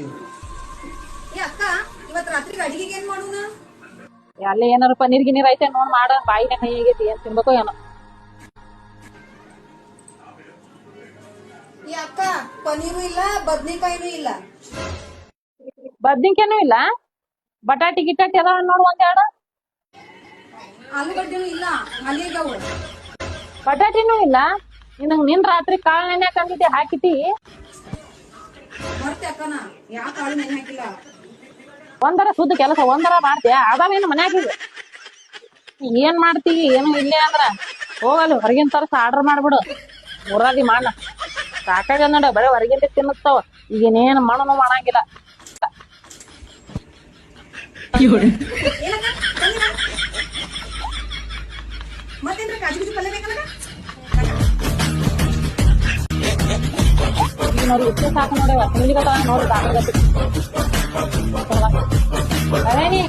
ಏ ಅಕ್ಕ ಇವತ್ ರಾತ್ರಿಗೆ ಅಡಿಗೆಗೆ ಏನ್ ಮಾಡೋಣ ಅಲ್ಲಿ ಏನಾರ ಪನ್ನೀರ್ ಗಿನ್ನೀರ್ ಐತೆ ನೋಡ್ ಮಾಡ ಬಾಯಿನ ಕೈ ಆಗೈತಿ ಏನ್ ತಿನ್ಬೇಕೋ ಏನೋ. ಏ ಅಕ್ಕ ಪನ್ನೀರು ಇಲ್ಲ ಬದ್ನಿಕಾಯಿನೂ ಇಲ್ಲ. ಬದ್ನಿಕಾಯಿನೂ ಇಲ್ಲ? ಬಟಾಟಿ ಗಿಟಾಟಿ ಅದಾವ ನೋಡ್ ಒಂದೆರಡು ಆಲೂಗಡ್ಡೆನೂ ಇಲ್ಲ ಖಾಲಿ ಆಗ್ಯಾವು ಬಟಾಟಿನೂ ಇಲ್ಲ? ನಿನಗ್ ನಿನ್ ರಾತ್ರಿ ಕಾಳು ನೆನ್ಯಾಕ ಅಂದಿದ್ದೆ ಹಾಕಿತಿ? ನೆನೆ ಹಾಕಿಲ್ಲ? ಒಂದರ ಸುದ್ದ ಕೆಲಸ ಒಂದರ ಮಾಡ್ತೀಯ? ಅದಾವೇನು ಮನ್ಯಾಗ ಈಗ? ಏನ್ ಮಾಡ್ತಿ ಏನು ಇಲ್ಲ ಅಂದ್ರ ಹೋಗಲ್ಲ ಹೊರಗಿನ ತರಸ ಆರ್ಡರ್ ಮಾಡ್ಬಿಡು. ಊರಾಗಿ ಮಾಡ. ಸಾಕಾಗ ನೋಡ ಬರೀ ಹೊರಗಿಂದ ತಿನ್ನುತ್ತಾವ. ಈಗೇನೇನು ಮಣ್ಣು ಮಾಡಂಗಿಲ್ಲ? ಮತ್ತೇನ್ರ ಕಾಜು ಪಲ್ಯ ಬೇಕಲ್ಲ ನೋಡಿ ಇಷ್ಟೇ ಸಾಕು ನೋಡಿ ತಿಂಡಿ ಬರ್ತಾವ ನೋಡಿ ಸಾಕಾಗತ್ತೆ ಅದೇನಿ